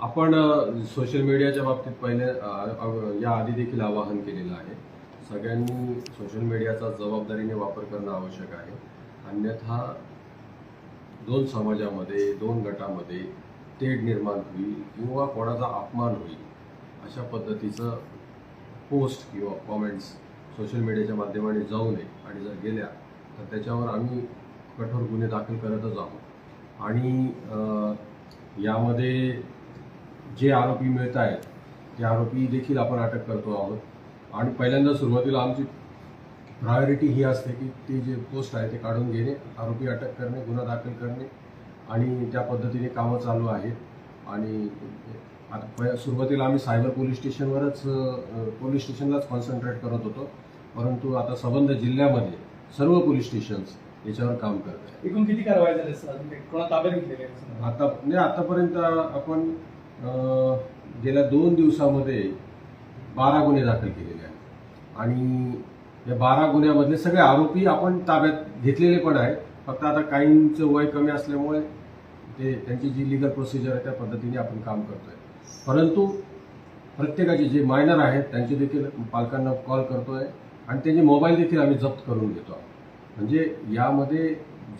आपण सोशल मीडियाच्या बाबतीत पहिले या आधी देखील आवाहन केलेलं आहे. सगळ्यांनी सोशल मीडियाचा जबाबदारीने वापर करणं आवश्यक आहे. अन्यथा दोन समाजामध्ये दोन गटामध्ये तेढ निर्माण होईल किंवा कोणाचा अपमान होईल अशा पद्धतीचं पोस्ट किंवा कॉमेंट्स सोशल मीडियाच्या माध्यमाने जाऊ नये. आणि जर गेल्या तर त्याच्यावर आम्ही कठोर गुन्हे दाखल करतच आहोत. आणि यामध्ये जे आरोपी मिळत आहेत ते आरोपी देखील आपण अटक करतो आहोत. आणि पहिल्यांदा सुरुवातीला आमची प्रायोरिटी ही असते की ते जे पोस्ट आहे ते काढून घेणे आरोपी अटक करणे गुन्हा दाखल करणे आणि त्या पद्धतीने कामं चालू आहेत. आणि आता सुरुवातीला आम्ही सायबर पोलीस स्टेशनवरच पोलीस स्टेशनलाच कॉन्सन्ट्रेट करत होतो. परंतु आता संबंध जिल्ह्यामध्ये सर्व पोलीस स्टेशन्स याच्यावर काम करत आहेत एकूण किती कारवाई झाली सर अजून काही कोणा ताब्यात घेतलेले आहे? आता नाही आतापर्यंत आपण अं, गेल्या दोन दिवसामध्ये बारा गुन्हे दाखल केलेले आहेत. आणि या बारा गुन्ह्यामधले सगळे आरोपी आपण ताब्यात घेतलेले पण आहेत. फक्त आता काहींचं वय कमी असल्यामुळे ते त्यांची जी लिगल प्रोसिजर आहे त्या पद्धतीने आपण काम करतोय. परंतु प्रत्येकाचे जे मायनर आहेत त्यांचे देखील पालकांना कॉल करतोय. आणि त्यांचे मोबाईल देखील आम्ही जप्त करून घेतो. आहोत म्हणजे यामध्ये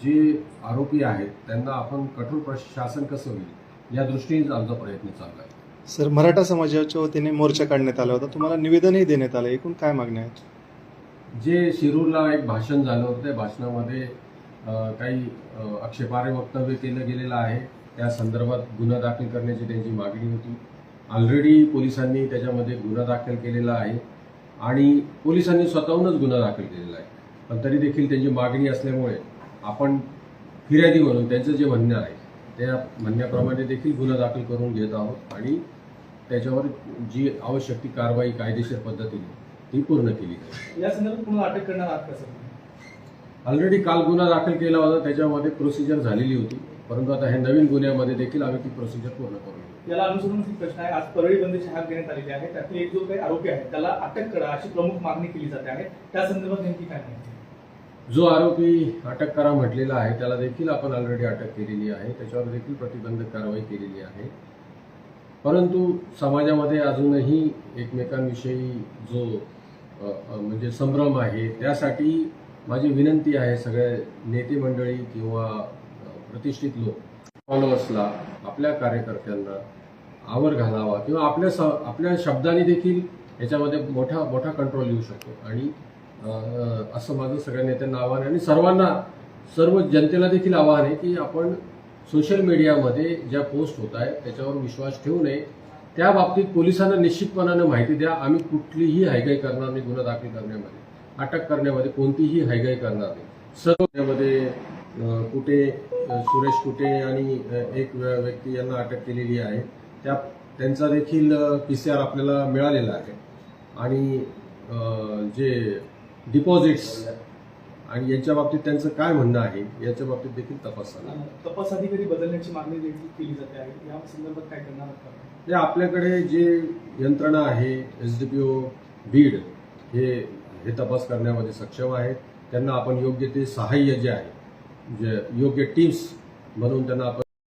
जे आरोपी आहेत त्यांना आपण कठोर प्रशासन कसं होईल या दृष्टीनेच आमचा प्रयत्न चालला आहे. सर मराठा समाजाच्या वतीने मोर्चा काढण्यात आला होता. तुम्हाला निवेदनही देण्यात आलं. एकूण काय मागण्या आहेत? जे शिरूरला एक भाषण झालं होतं त्या भाषणामध्ये काही आक्षेपार्ह वक्तव्य केलं गेलेलं आहे. त्या संदर्भात गुन्हा दाखल करण्याची त्यांची मागणी होती. ऑलरेडी पोलिसांनी त्याच्यामध्ये गुन्हा दाखल केलेला आहे. आणि पोलिसांनी स्वतःहूनच गुन्हा दाखल केलेला आहे. पण तरी देखील त्यांची मागणी असल्यामुळे आपण फिर्यादी म्हणून त्यांचं जे म्हणणं आहे त्या म्हणण्याप्रमाणे देखील गुन्हा दाखल करून घेत आहोत आणि त्याच्यावर जी आवश्यक ती कारवाई कायदेशीर पद्धतीने ती पूर्ण केली जाईल. या संदर्भात कोणाला अटक करणार आहात का सर? ऑलरेडी काल गुन्हा दाखल केला होता त्याच्यामध्ये प्रोसिजर झालेली होती. परंतु आता हे नवीन गुन्ह्यामध्ये देखील आम्ही ती प्रोसिजर पूर्ण करू याला अनुसरून एक प्रश्न आहे. आज परळी बंदीची हाक देण्यात आलेली आहे. त्यातील एक जो काही आरोपी आहे त्याला अटक करा अशी प्रमुख मागणी केली जाते आहे. त्या संदर्भात नेमकी काय माहिती जो आरोपी अटक करा म्हटलेला आहे त्याला देखील आपण ऑलरेडी अटक केलेली आहे. त्याच्यावर देखील प्रतिबंधक कारवाई केलेली आहे. परंतु समाजामध्ये अजूनही एकमेकांविषयी जो म्हणजे संभ्रम आहे त्यासाठी माझी विनंती आहे सगळ्या नेते मंडळी किंवा प्रतिष्ठित लोक फॉलोअर्सला आपल्या कार्यकर्त्यांना आवर घालावा किंवा आपल्या स आपल्या शब्दाने देखील याच्यामध्ये मोठा मोठा कंट्रोल येऊ शकतो. आणि असं माझं सगळ्या नेत्यांना आव्हान आहे. आणि सर्वांना सर्व जनतेला देखील आव्हान आहे की आपण सोशल मीडियामध्ये ज्या पोस्ट होत आहेत त्याच्यावर विश्वास ठेवू नये. त्या बाबतीत पोलिसांना निश्चितपणानं माहिती द्या. आम्ही कुठलीही हायगाई करणार नाही गुन्हा दाखल करण्यामध्ये. अटक करण्यामध्ये कोणतीही हायगाई करणार नाही. सर्व यामध्ये कुठे सुरेश कुटे आणि एक व्यक्ती यांना अटक केलेली आहे. त्या त्यांचा देखील पी सी आर आपल्याला मिळालेला आहे. आणि जे डिपॉझिट्स आणि यांच्या बाबतीत त्यांचं काय म्हणणं आहे याच्या बाबतीत देखील तपास आहे. तपास अधिकारी बदलण्याची मागणी देखील केली जाते आहे या संदर्भात काय करणार? जे आपल्याकडे जे यंत्रणा आहे S D P O Beed हे हे तपास करण्यामध्ये सक्षम आहेत त्यांना आपण योग्य ते सहाय्य जे आहे जे योग्य टीम्स म्हणून त्यांना आपण